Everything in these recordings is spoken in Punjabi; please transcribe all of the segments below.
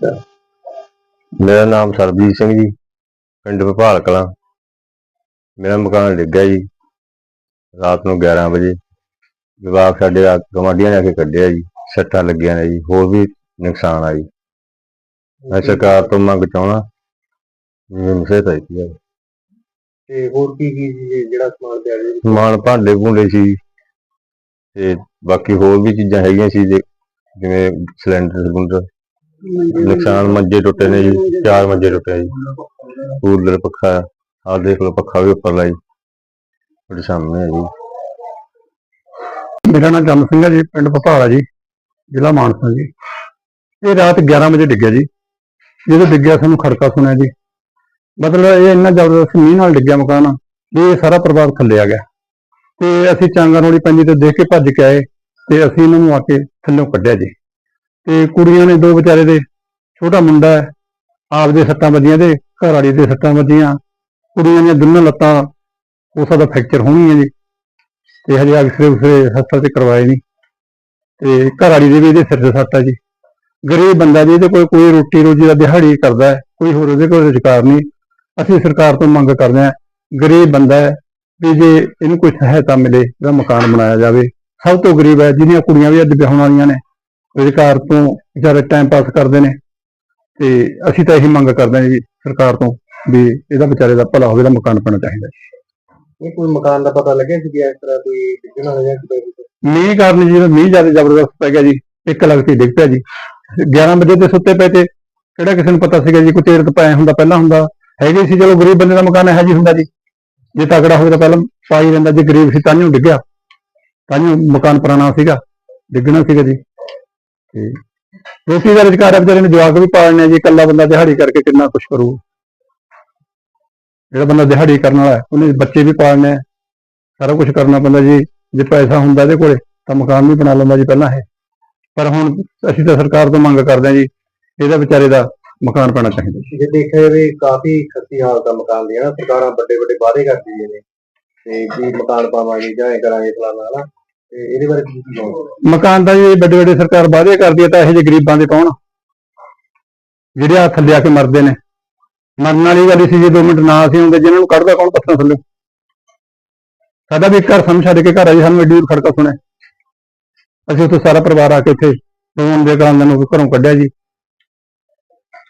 ਮੇਰਾ ਨਾਮ ਸਰਬਜੀਤ ਸਿੰਘ ਜੀ ਪਿੰਡ ਭਪਾਲ ਕਲਾਂ। ਮੇਰਾ ਮਕਾਨ ਡਿੱਗਿਆ ਜੀ ਰਾਤ ਨੂੰ 11 ਵਜੇ। ਜਵਾਕ ਸਾਡੇ ਗਵਾਂਢੀਆਂ ਨੇ ਆ ਕੇ ਕੱਢਿਆ ਜੀ ਸੱਟਾਂ ਲੱਗੀਆਂ ਨੇ ਜੀ ਹੋਰ ਵੀ ਨੁਕਸਾਨ ਆ ਜੀ। ਮੈਂ ਸਰਕਾਰ ਤੋਂ ਮੰਗ ਚਾਹਣਾ ਮੈਨੂੰ ਸਹਾਇਤਾ ਦਿੱਤੀ ਜਾਵੇ ਤੇ ਹੋਰ ਕੀ ਕੀ ਜੀ ਜਿਹੜਾ ਸਮਾਨ ਪਿਆ ਜੀ? ਸਮਾਨ ਭਾਂਡੇ ਭੁੰਡੇ ਸੀ। ਤੇ ਬਾਕੀ ਹੋਰ ਵੀ ਚੀਜ਼ਾਂ ਹੈਗੀਆਂ ਸੀ ਜਿਵੇਂ ਸਿਲੰਡਰ ਸਿਲੰਡਰ। ਨੁਕਸਾਨ ਮੰਜੇ ਟੁੱਟੇ ਨੇ ਜੀ, ਚਾਰ ਮੰਜੇ ਟੁੱਟੇ ਆ ਜੀ। ਕੂਲਰ ਪੱਖਾ, ਆਹ ਦੇਖ ਲਓ ਪੱਖਾ ਵੀ ਉੱਪਰ ਲਾਈ ਤੁਹਾਡੇ ਸਾਹਮਣੇ ਹੈ ਜੀ। ਮੇਰਾ ਨਾਮ ਜੰਮ ਸਿੰਘ ਹੈ ਜੀ, ਪਿੰਡ ਭਪਾਲਾ ਜੀ, ਜ਼ਿਲ੍ਹਾ ਮਾਨਸਾ ਜੀ। ਇਹ ਰਾਤ 11 ਵਜੇ ਡਿੱਗਿਆ ਜੀ। ਜਦੋਂ ਡਿੱਗਿਆ ਸਾਨੂੰ ਖੜਕਾ ਸੁਣਿਆ ਜੀ। ਮਤਲਬ ਇਹ ਇੰਨਾ ਜ਼ਬਰਦਸਤ ਮੀਂਹ ਨਾਲ ਡਿੱਗਿਆ ਮਕਾਨ, ਵੀ ਇਹ ਸਾਰਾ ਪਰਿਵਾਰ ਥੱਲੇ ਆ ਗਿਆ। ਤੇ ਅਸੀਂ ਚਾਂਗਾ ਰੋੜੀ ਪੈਂਦੀ ਤੇ ਦੇਖ ਕੇ ਭੱਜ ਕੇ ਆਏ ਤੇ ਅਸੀਂ ਇਹਨਾਂ ਨੂੰ ਆ ਕੇ ਥੱਲੋਂ ਕੱਢਿਆ ਜੀ। ਤੇ ਕੁੜੀਆਂ ਨੇ ਦੋ ਵਿਚਾਰੇ ਦੇ, ਛੋਟਾ ਮੁੰਡਾ ਹੈ ਆਪ ਆਪਦੇ ਸੱਟਾਂ ਵੱਜੀਆਂ ਤੇ ਘਰ ਵਾਲੀ ਦੇ ਸੱਟਾਂ ਵੱਜੀਆਂ। ਕੁੜੀਆਂ ਦੀਆਂ ਦੋਨਾਂ ਲੱਤਾਂ ਹੋ ਸਕਦਾ ਫ੍ਰੈਕਚਰ ਹੋਣਗੀਆਂ ਜੀ। ਤੇ ਹਜੇ ਐਕਸਰੇ ਉਸਰੇ ਹਸਪਤਾਲ ਤੇ ਕਰਵਾਏ ਨਹੀਂ। ਤੇ ਘਰ ਵਾਲੀ ਦੇ ਵੀ ਇਹਦੇ ਸਿਰ ਤੇ ਸੱਟ ਆ ਜੀ। ਗਰੀਬ ਬੰਦਾ ਜੀ, ਇਹਦੇ ਕੋਲ ਕੋਈ ਰੋਟੀ ਰੋਜੀ ਦਾ ਦਿਹਾੜੀ ਕਰਦਾ ਹੈ, ਕੋਈ ਹੋਰ ਉਹਦੇ ਕੋਲ ਰੁਜ਼ਗਾਰ ਨਹੀਂ। ਅਸੀਂ ਸਰਕਾਰ ਤੋਂ ਮੰਗ ਕਰਦੇ ਹਾਂ, ਗਰੀਬ ਬੰਦਾ ਹੈ, ਵੀ ਜੇ ਇਹਨੂੰ ਕੋਈ ਸਹਾਇਤਾ ਮਿਲੇ ਇਹਦਾ ਮਕਾਨ ਬਣਾਇਆ ਜਾਵੇ। ਸਭ ਤੋਂ ਗਰੀਬ ਹੈ ਜਿਹਦੀਆਂ ਕੁੜੀਆਂ ਵੀ ਅੱਜ ਵਿਆਹੁਣ ਵਾਲੀਆਂ ਨੇ ਰੁਜ਼ਗਾਰ ਤੋਂ ਵਿਚਾਰੇ ਟਾਈਮ ਪਾਸ ਕਰਦੇ ਨੇ ਤੇ ਅਸੀਂ ਤਾਂ ਇਹੀ ਮੰਗ ਕਰਦੇ ਹਾਂ ਜੀ ਸਰਕਾਰ ਤੋਂ ਵੀ ਇਹਦਾ ਵਿਚਾਰੇ ਦਾ ਭਲਾ ਹੋਵੇ ਦਾ ਮਕਾਨ ਪੈਣਾ ਚਾਹੀਦਾ ਹੈ। ਇਹ ਕੋਈ ਮਕਾਨ ਦਾ ਪਤਾ ਲੱਗਿਆ ਸੀ ਕਿ ਇਸ ਤਰ੍ਹਾਂ ਕੋਈ ਡਿੱਗਣ ਜਾਂ ਕੋਈ ਮੀਂਹ ਕਾਰਨ ਜੀ ਮੀਂਹ ਜ਼ਿਆਦਾ ਜ਼ਬਰਦਸਤ ਪੈ ਗਿਆ ਜੀ ਇੱਕ ਲਗਤੀ ਡਿੱਗ ਪਿਆ ਜੀ। 11 ਵਜੇ ਤੇ ਸੁੱਤੇ ਪਏ ਤੇ ਕਿਹੜਾ ਕਿਸੇ ਨੂੰ ਪਤਾ ਸੀਗਾ ਜੀ ਕੋਈ ਤੇਰ ਤੋਂ ਹੁੰਦਾ ਪਹਿਲਾਂ ਹੁੰਦਾ ਹੈਗੇ ਸੀ ਚਲੋ ਗਰੀਬ ਬੰਦੇ ਦਾ ਮਕਾਨ ਇਹੋ ਜੀ ਹੁੰਦਾ ਜੀ। ਜੇ ਤਕੜਾ ਹੋਵੇ ਤਾਂ ਪਹਿਲਾਂ ਪਾ ਹੀ ਲੈਂਦਾ ਜੇ ਗਰੀਬ ਸੀ ਤਾਂ ਹੀ ਡਿੱਗਿਆ। ਤਾਂ ਹੀ ਮਕਾਨ ਪੁਰਾਣਾ ਸੀਗਾ ਡਿੱਗਣਾ ਸੀਗਾ ਜੀ। ਤੇ ਰੋਟੀ ਦਾ ਰੁਜ਼ਗਾਰ ਹੈ ਵਿਚਾਰੇ ਨੇ ਜਵਾਕ ਵੀ ਪਾਲਣੇ ਆ ਜੀ, ਇਕੱਲਾ ਬੰਦਾ ਦਿਹਾੜੀ ਕਰਕੇ ਕਿੰਨਾ ਕੁਛ ਕਰੂ। ਜਿਹੜਾ ਬੰਦਾ ਦਿਹਾੜੀ ਕਰਨ ਵਾਲਾ ਉਹਨੇ ਬੱਚੇ ਵੀ ਪਾਲਣੇ ਆ, ਸਾਰਾ ਕੁਝ ਕਰਨਾ ਪੈਂਦਾ ਜੀ। ਜੇ ਪੈਸਾ ਹੁੰਦਾ ਇਹਦੇ ਕੋਲੇ, ਤਾਂ ਮਕਾਨ ਵੀ ਬਣਾ ਲੈਂਦਾ ਜੀ ਪਹਿਲਾਂ ਇਹ। ਪਰ ਹੁਣ ਅਸੀਂ ਤਾਂ ਸਰਕਾਰ ਤੋਂ ਮੰਗ ਕਰਦੇ ਹਾਂ ਜੀ, ਇਹਦਾ ਵਿਚਾਰੇ ਦਾ ਮਕਾਨ ਪੈਣਾ ਚਾਹੀਦਾ। ਜੇ ਦੇਖਿਆ ਜਾਵੇ, ਕਾਫੀ ਖੱਤੀ ਹਾਲਤ ਦਾ ਮਕਾਨ ਦੀ ਹੈ ਨਾ, ਸਰਕਾਰਾਂ ਵੱਡੇ ਵੱਡੇ ਵਾਅਦੇ ਕਰਦੀਆਂ ਨੇ। ਤੇ ਕੀ ਮਕਾਨ ਪਾਵਾਂਗੇ ਜਾਂ ਇਹ ਕਰਾਂਗੇ, ਫਲਾਣਾ, ਹਨਾ। ਤੇ ਇਹਦੇ ਬਾਰੇ ਕੀ ਕਹੋਗੇ? ਮਕਾਨ ਦਾ ਜੇ ਵੱਡੇ ਵੱਡੇ ਸਰਕਾਰ ਵਾਅਦੇ ਕਰਦੀ ਹੈ ਤਾਂ ਇਹੋ ਜਿਹੇ ਗਰੀਬਾਂ ਦੇ ਕੌਣ? ਜਿਹੜੇ ਆ ਥੱਲੇ ਆ ਕੇ ਮਰਦੇ ਨੇ। ਮਰਨ ਵਾਲੀ ਗੱਲ ਸੀ ਜੇ 2 ਮਿੰਟ ਨਾ ਅਸੀਂ ਹੁੰਦੇ, ਜਿਹਨਾਂ ਨੂੰ ਕੱਢਦਾ ਕੌਣ ਪੱਥਰਾਂ ਥੱਲੇ? ਸਾਡਾ ਵੀ ਇੱਕ ਘਰ ਸਾਨੂੰ ਛੱਡ ਕੇ ਘਰ ਆ ਜੀ, ਸਾਨੂੰ ਐਡੀ ਦੂਰ ਖੜਕਾ ਸੁਣਿਆ। ਅਸੀਂ ਉੱਥੇ ਸਾਰਾ ਪਰਿਵਾਰ ਆ ਕੇ ਇੱਥੇ ਰੋਣ ਦੇ ਕਾਰਨ ਨੂੰ ਘਰੋਂ ਕੱਢਿਆ ਜੀ।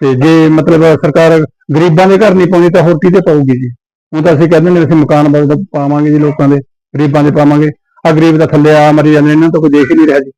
ਤੇ ਜੇ ਮਤਲਬ ਸਰਕਾਰ ਗਰੀਬਾਂ ਦੇ ਘਰ ਨਹੀਂ ਪਾਉਂਦੀ ਤਾਂ ਹੋਰ ਕਿਹਦੇ ਪਾਊਗੀ ਜੀ? ਹੁਣ ਤਾਂ ਅਸੀਂ ਕਹਿੰਦੇ ਨੇ ਅਸੀਂ ਮਕਾਨ ਬਦਲ ਪਾਵਾਂਗੇ ਜੀ ਲੋਕਾਂ ਦੇ, ਗਰੀਬਾਂ ਦੇ ਪਾਵਾਂਗੇ। ਆ ਗਰੀਬ ਦਾ ਥੱਲੇ ਆ, ਮਰੀ ਜਾਂਦੇ ਇਹਨਾਂ ਤੋਂ ਕੋਈ ਦੇਖ ਹੀ ਨਹੀਂ ਰਿਹਾ ਜੀ।